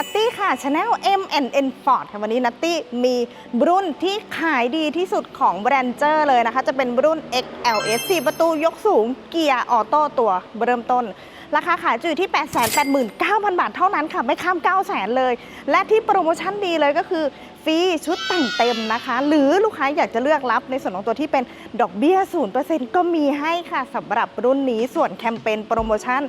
นัตตี้ค่ะชาแนล M N Ford ค่ะวันนี้นัตตี้มีรุ่นที่ขายดีที่สุดของแบรนเจอร์เลยนะคะ จะเป็นรุ่น XLS 4 ประตูยกสูงเกียร์ออโต้ตัวเริ่มต้น ราคาขายจะอยู่ที่ 889,000 บาทเท่านั้นค่ะ ไม่ข้าม 900,000 เลย และที่โปรโมชั่นดีเลยก็คือฟรีชุดแต่งเต็มนะคะ หรือลูกค้าอยากจะเลือกรับในส่วนของตัวที่เป็นดอกเบี้ย 0%ก็มีให้ค่ะสำหรับรุ่นนี้ส่วนแคมเปญโปรโมชั่น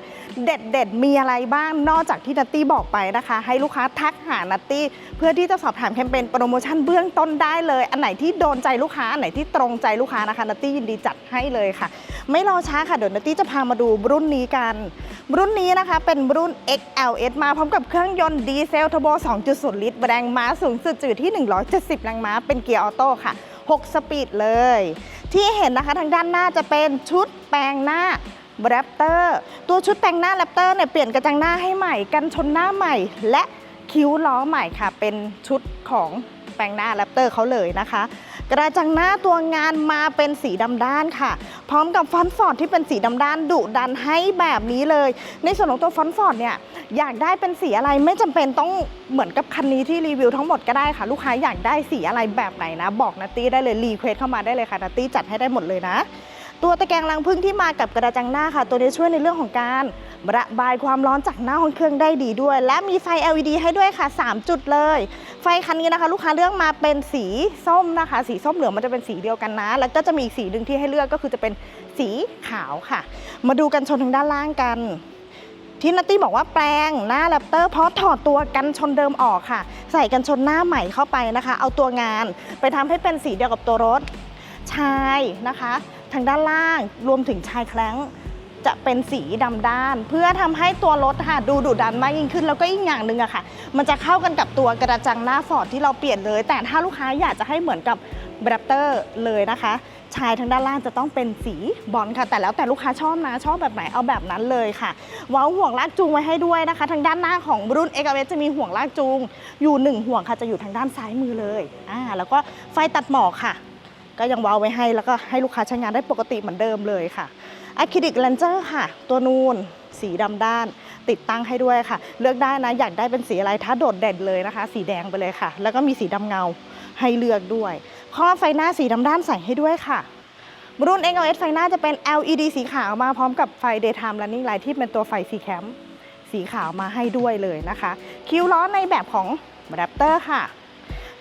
เด็ดๆ มีอะไรบ้างนอกจากที่นัตตี้บอกไปนะคะ ให้ลูกค้าทักหานัตตี้ เพื่อที่จะสอบถามแคมเปญโปรโมชั่นเบื้องต้นได้เลย อันไหนที่โดนใจลูกค้า อันไหนที่ตรงใจลูกค้านะคะนัตตี้ยินดีจัดให้เลยค่ะ ไม่รอช้าค่ะเดี๋ยวนัตตี้จะพามาดูรุ่นนี้กัน รุ่นนี้นะคะเป็นรุ่น XLS มาพร้อมกับเครื่องยนต์ดีเซลเทอร์โบ2.0 ลิตรแรงม้าสูงสุดจะอยู่ที่ 170 แรงม้า เป็นเกียร์ออโต้ค่ะ 6 สปีดเลย ที่เห็นนะคะทางด้านหน้าจะเป็นชุดแปลงหน้าแรปเตอร์ตัวชุดแต่งหน้าแรปเตอร์เนี่ยเปลี่ยนกระจังหน้าให้ใหม่ กันชนหน้าใหม่ และคิ้วล้อใหม่ค่ะ เป็นชุดของแปลงหน้าแรปเตอร์เขาเลยนะคะ กระจังหน้าตัวงานมาเป็นสีดำด้านค่ะ พร้อมกับฟอนต์ฟอร์ดที่เป็นสีดำด้านดุดันให้แบบนี้เลย ในส่วนของตัวฟอนต์ฟอร์ดเนี่ยอยากได้เป็นสีอะไรไม่จำเป็นต้องเหมือนกับคันนี้ที่รีวิวทั้งหมดก็ได้ค่ะ ลูกค้าอยากได้สีอะไรแบบไหนนะ บอกนัตตี้ได้เลยรีเควสเข้ามาได้เลยค่ะนัตตี้จัดให้ได้หมดเลยนะ ตัวตะแกรงรังพึ่งที่มากับกระจังหน้าค่ะ ตัวนี้ช่วยในเรื่องของการระบายความร้อนจากหน้าห้องเครื่องได้ดีด้วย และมีไฟ LED ให้ด้วยค่ะ 3 จุดเลย ไฟคันนี้นะคะ ลูกค้าเลือกมาเป็นสีส้มนะคะ สีส้มเหลืองมันจะเป็นสีเดียวกันนะ แล้วก็จะมีอีกสีหนึ่งที่ให้เลือกก็คือจะเป็นสีขาวค่ะ มาดูกันชนทางด้านล่างกันที่นัตตี้บอกว่าแปลงหน้าแรปเตอร์เพราะถอดตัวกันชนเดิมออกค่ะ ใส่กันชนหน้าใหม่เข้าไปนะคะ เอาตัวงานไปทำให้เป็นสีเดียวกับตัวรถชายนะคะ ทางด้านล่างรวมถึงชายแคล้งจะเป็นสีดำด้าน เพื่อทำให้ตัวรถค่ะดูดุดันมากยิ่งขึ้น แล้วก็อีกอย่างหนึ่งอะค่ะ มันจะเข้ากันกับตัวกระจังหน้าฟอร์ดที่เราเปลี่ยนเลย แต่ถ้าลูกค้าอยากจะให้เหมือนกับแรปเตอร์เลยนะคะ ชายทางด้านล่างจะต้องเป็นสีบอลค่ะ แต่แล้วแต่ลูกค้าชอบนะ ชอบแบบไหนเอาแบบนั้นเลยค่ะ ว้าวห่วงลากจูงไว้ให้ด้วยนะคะ ทางด้านหน้าของรุ่น x อ s จะมีห่วงลากจูง อยู่หนึ่งห่วงค่ะจะอยู่ทางด้านซ้ายมือเลยอ่าแล้วก็ไฟตัดหมอกค่ะ ก็ยังวาวไว้ให้แล้วก็ให้ลูกค้าใช้งานได้ปกติเหมือนเดิมเลยค่ะอะคริลิกเลนเจอร์ค่ะ ตัวนูนสีดำด้าน ติดตั้งให้ด้วยค่ะ เลือกได้นะอยากได้เป็นสีอะไรถ้าโดดเด่นเลยนะคะ สีแดงไปเลยค่ะ แล้วก็มีสีดำเงาให้เลือกด้วยครอไฟหน้าสีดำด้านใส่ให้ด้วยค่ะรุ่น XLS ไฟหน้าจะเป็น LED สีขาวมาพร้อมกับไฟ Daytime Running Light ที่เป็นตัวไฟ C Cam สีขาวมาให้ด้วยเลยนะคะ คิ้วล้อในแบบของ Raptor ค่ะ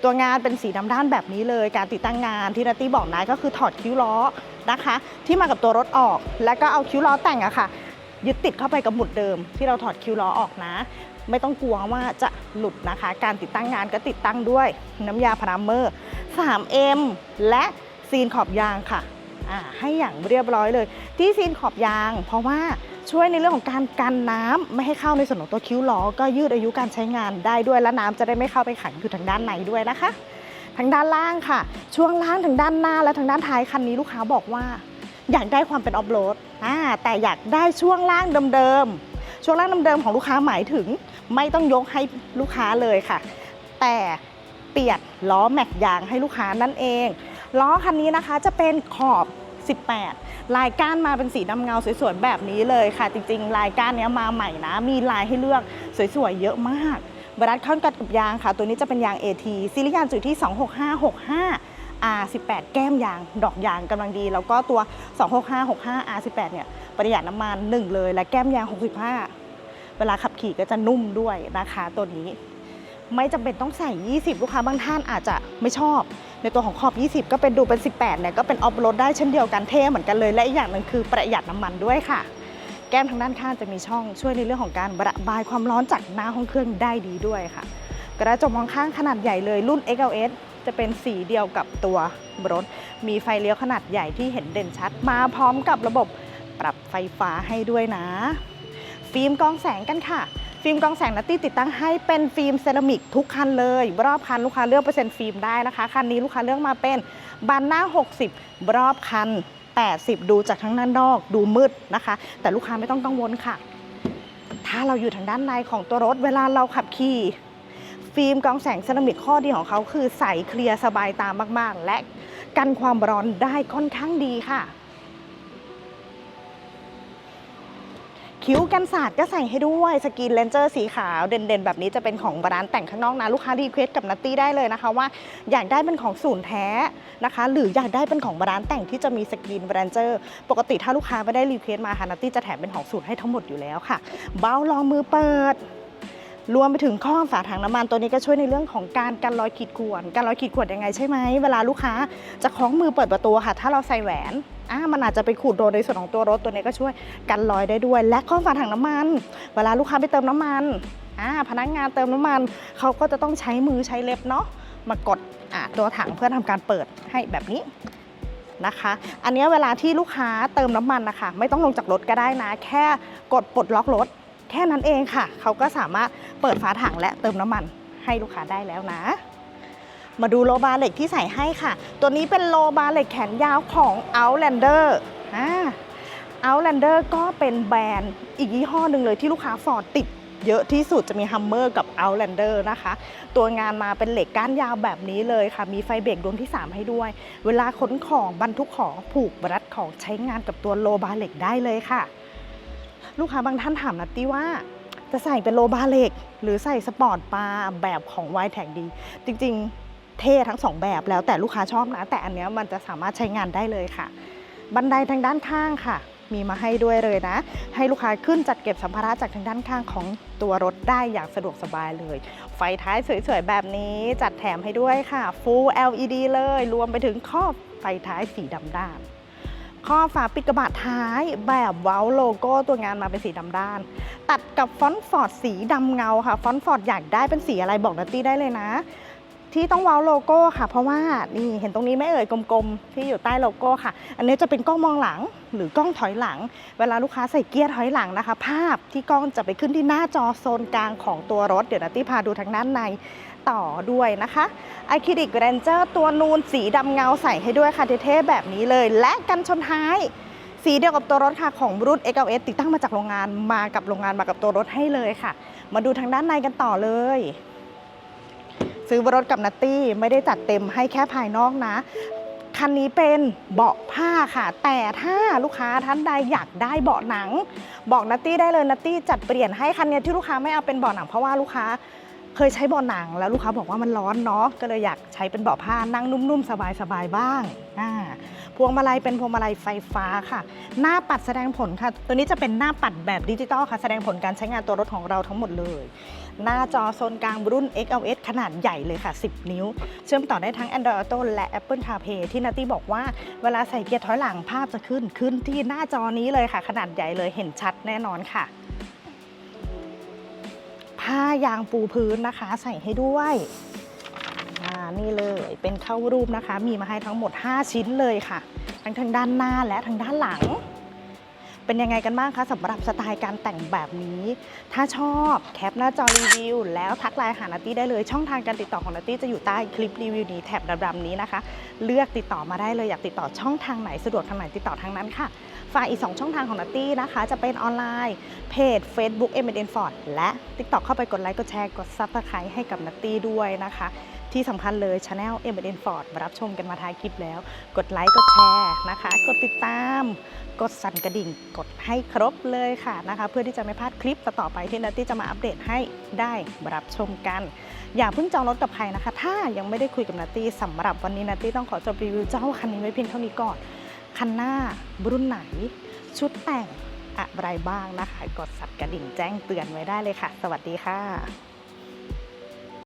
ตัวงานเป็นสีดำด้านแบบนี้เลย การติดตั้งงานที่นัตตี้บอกนะก็คือถอดคิ้วล้อนะคะ ที่มากับตัวรถออก แล้วก็เอาคิ้วล้อแต่งอะค่ะ ยึดติดเข้าไปกับหมุดเดิม ที่เราถอดคิ้วล้อออกนะ ไม่ต้องกลัวว่าจะหลุดนะคะ การติดตั้งงานก็ติดตั้งด้วยน้ำยาพรามเมอร์ 3M และซีนขอบยางค่ะให้อย่างเรียบร้อยเลย ที่ซีนขอบยาง เพราะว่า ช่วยในเรื่องของการกันน้ำไม่ให้เข้าในส่วนของตัวคิ้วล้อก็ยืดอายุการใช้งานได้ด้วยและน้ำจะได้ไม่เข้าไปขังอยู่ทางด้านในด้วยนะคะ ทางด้านล่างค่ะ ช่วงล่างทางด้านหน้าและทางด้านท้ายคันนี้ลูกค้าบอกว่า อยากได้ความเป็นออฟโรดแต่อยากได้ช่วงล่างเดิมๆช่วงล่างเดิมๆของลูกค้าหมายถึง ไม่ต้องยกให้ลูกค้าเลยค่ะ แต่เปลี่ยนล้อแม็กยางให้ลูกค้านั่นเองล้อคันนี้นะคะจะเป็นขอบ 18 ลายก้านมาเป็นสีดำเงาสวยๆแบบนี้เลยค่ะ จริงๆ ลายก้านเนี้ยมาใหม่นะ มีลายให้เลือกสวยๆเยอะมากบรัดเข้ากับยางค่ะ ตัวนี้จะเป็นยาง AT ซิลิยานจุดที่ 26565 R18 แก้มยาง ดอกยางกำลังดี แล้วก็ตัว 26565 R18 เนี่ยประหยัดน้ำมัน1เลย และแก้มยาง 65 เวลาขับขี่ก็จะนุ่มด้วยนะคะตัวนี้ ไม่จำเป็นต้องใส่ 20 ลูกค้าบางท่านอาจจะไม่ชอบ ในตัวของขอบ 20 ก็เป็นดูเป็น 18เนี่ยก็เป็นออฟโรดได้เช่นเดียวกันเท่เหมือนกันเลยและอีกอย่างหนึ่งคือประหยัดน้ำมันด้วยค่ะ แก้มทางด้านข้างจะมีช่องช่วยในเรื่องของการระบายความร้อนจากหน้าห้องเครื่องได้ดีด้วยค่ะ กระจกมองข้างขนาดใหญ่เลยรุ่น XLS จะเป็นสีเดียวกับตัวรถ มีไฟเลี้ยวขนาดใหญ่ที่เห็นเด่นชัด มาพร้อมกับระบบปรับไฟฟ้าให้ด้วยนะ ฟิล์มกองแสงกันค่ะ ฟิล์มกรองแสงนัตตี้ติดตั้งให้เป็นฟิล์มเซรามิกทุกคันเลย รอบคันลูกค้าเลือกเปอร์เซ็นต์ฟิล์มได้นะคะ คันนี้ลูกค้าเลือกมาเป็นบานหน้า 60 รอบคัน 80 ดูจากทั้งด้านนอกดูมืดนะคะ แต่ลูกค้าไม่ต้องกังวลค่ะ ถ้าเราอยู่ทางด้านในของตัวรถเวลาเราขับขี่ฟิล์มกรองแสงเซรามิกข้อดีของเขาคือใสเคลียร์สบายตามากๆ และกันความร้อนได้ค่อนข้างดีค่ะ คิ้วกันศาสตร์ก็ใส่ให้ด้วย สกรีนเลนเจอร์สีขาวเด่นๆ แบบนี้จะเป็นของร้านแต่งข้างนอกนะ ลูกค้ารีเควสกับนัตตี้ได้เลยนะคะว่าอยากได้เป็นของศูนย์แท้นะคะ หรืออยากได้เป็นของร้านแต่งที่จะมีสกรีนเลนเจอร์ปกติถ้าลูกค้าไม่ได้รีเควสมาค่ะนัตตี้จะแถมเป็นของศูนย์ให้ทั้งหมดอยู่แล้วค่ะ เบ้ารองมือเปิดรวมไปถึงข้อฝาถังน้ำมันตัวนี้ก็ช่วยในเรื่องของการกันรอยขีดข่วนกันรอยขีดข่วนยังไงใช่ไหมเวลาลูกค้าจะคล้องมือเปิดประตูค่ะ ถ้าเราใส่แหวน อ่ามันอาจจะไปขูดโดนในส่วนของตัวรถตัวนี้ก็ช่วยกันรอยได้ด้วย และข้อฝาถังน้ำมัน เวลาลูกค้าไปเติมน้ำมันอ่าพนักงานเติมน้ำมันเขาก็จะต้องใช้มือใช้เล็บเนาะมากดอ่าตัวถังเพื่อทำการเปิดให้แบบนี้นะคะ อันนี้เวลาที่ลูกค้าเติมน้ำมันนะคะไม่ต้องลงจากรถก็ได้นะ แค่กดปลดล็อกรถ แค่นั้นเองค่ะ เขาก็สามารถเปิดฝาถังและเติมน้ำมันให้ลูกค้าได้แล้วนะ มาดูโลบาเหล็กที่ใส่ให้ค่ะ ตัวนี้เป็นโลบาเหล็กแขนยาวของ Outlander อ่า Outlander ก็เป็นแบรนด์อีกยี่ห้อหนึ่งเลยที่ลูกค้าฟอร์ดติดเยอะที่สุดจะมี Hummer กับ Outlander นะคะ ตัวงานมาเป็นเหล็กก้านยาวแบบนี้เลยค่ะ มีไฟเบรกดวงที่ 3 ให้ด้วย เวลาขนของบรรทุกของผูกรัดของใช้งานกับตัวโลบาเหล็กได้เลยค่ะ ลูกค้าบางท่านถามนัตตี้ว่าจะใส่เป็นโลบาเหล็ก หรือใส่สปอร์ตบาร์แบบของไวแท็กดี จริงๆ เท่ทั้งสองแบบแล้วแต่ลูกค้าชอบนะ แต่อันเนี้ยมันจะสามารถใช้งานได้เลยค่ะ บันไดทางด้านข้างค่ะ มีมาให้ด้วยเลยนะ ให้ลูกค้าขึ้นจัดเก็บสัมภาระจากทางด้านข้างของตัวรถได้อย่างสะดวกสบายเลย ไฟท้ายสวยๆ แบบนี้จัดแถมให้ด้วยค่ะ Full LED เลย รวมไปถึงครอบไฟท้ายสีดำด้านข้อฝาปิดกระบะท้ายแบบเว้าโลโก้ตัวงานมาเป็นสีดำด้าน ตัดกับฟอนต์ฟอร์ดสีดำเงาค่ะ ฟอนต์ฟอร์ดอยากได้เป็นสีอะไรบอกนัตตี้ได้เลยนะ ที่ต้องว้าโลโก้ค่ะ เพราะว่านี่เห็นตรงนี้ไม่เอ่ยกลมๆ ที่อยู่ใต้โลโก้ค่ะ อันนี้จะเป็นกล้องมองหลังหรือกล้องถอยหลัง เวลาลูกค้าใส่เกียร์ถอยหลังนะคะ ภาพที่กล้องจะไปขึ้นที่หน้าจอโซนกลางของตัวรถ เดี๋ยวนัตตี้พาดูทางด้านในต่อด้วยนะคะไอคิลิกเรนเจอร์ตัวนูนสีดำเงาใส่ให้ด้วยค่ะเท่ๆแบบนี้เลย และกันชนท้ายสีเดียวกับตัวรถค่ะของรุ่น XLS ติดตั้งมาจากโรงงานมากับโรงงานมากับตัวรถให้เลยค่ะ มาดูทางด้านในกันต่อเลย ซื้อรถกับนัตตี้ไม่ได้จัดเต็มให้แค่ภายนอกนะ คันนี้เป็นเบาะผ้าค่ะ แต่ถ้าลูกค้าท่านใดอยากได้เบาะหนัง บอกนัตตี้ได้เลยนัตตี้จัดเปลี่ยนให้คันนี้ที่ลูกค้าไม่เอาเป็นเบาะหนังเพราะว่าลูกค้าเคยใช้เบาะหนังแล้วลูกค้าบอกว่ามันร้อนเนาะก็เลยอยากใช้เป็นเบาะผ้านั่งนุ่มๆ สบายๆบ้างอ่า พวงมาลัยเป็นพวงมาลัยไฟฟ้าค่ะ หน้าปัดแสดงผลค่ะ ตัวนี้จะเป็นหน้าปัดแบบดิจิตอลค่ะ แสดงผลการใช้งานตัวรถของเราทั้งหมดเลย หน้าจอโซนกลางรุ่น XLS ขนาดใหญ่เลยค่ะ 10 นิ้ว เชื่อมต่อได้ทั้ง Android Auto และ Apple CarPlay ที่นัตตี้บอกว่าเวลาใส่เกียร์ถอยหลังภาพจะขึ้นขึ้นที่หน้าจอนี้เลยค่ะ ขนาดใหญ่เลยเห็นชัดแน่นอนค่ะ ผ้ายางปูพื้นนะคะ ใส่ให้ด้วย นี่เลยเป็นเข้ารูปนะคะ มีมาให้ทั้งหมด 5 ชิ้นเลยค่ะ ทั้งทางด้านหน้าและทางด้านหลัง เป็นยังไงกันบ้างคะสำหรับสไตล์การแต่งแบบนี้ ถ้าชอบแคปหน้าจอรีวิว แล้วทักไลน์หานัตตี้ได้เลยช่องทางการติดต่อของนัตตี้จะอยู่ใต้คลิปรีวิวนี้แถบดำๆนี้นะคะ เลือกติดต่อมาได้เลยอยากติดต่อช่องทางไหนสะดวกทางไหนติดต่อทางนั้นค่ะฝากอีก 2 ช่องทางของนัตตี้นะคะ จะเป็นออนไลน์ เพจ Facebook m n Ford และ TikTok เข้าไปกดไลค์ กดแชร์ กด Subscribe ให้กับนัตตี้ด้วยนะคะ ที่สำคัญเลย Channel m n Ford มารับชมกันมาท้ายคลิปแล้ว กดไลค์ กดแชร์นะคะ กดติดตาม กดสั่นกระดิ่ง กดให้ครบเลยค่ะนะคะ เพื่อที่จะไม่พลาดคลิปต่อไปที่นัตตี้จะมาอัปเดตให้ได้รับชมกัน อย่าเพิ่งจองรถกับใครนะคะ ถ้ายังไม่ได้คุยกับนัตตี้สำหรับวันนี้นัตตี้ต้องขอจบรีวิวเจ้าคันนี้ไว้เพียงเท่านี้ก่อนคันหน้ารุ่นไหน ชุดแต่งอะไรบ้างนะคะ กดสั่นกระดิ่งแจ้งเตือนไว้ได้เลยค่ะ สวัสดีค่ะ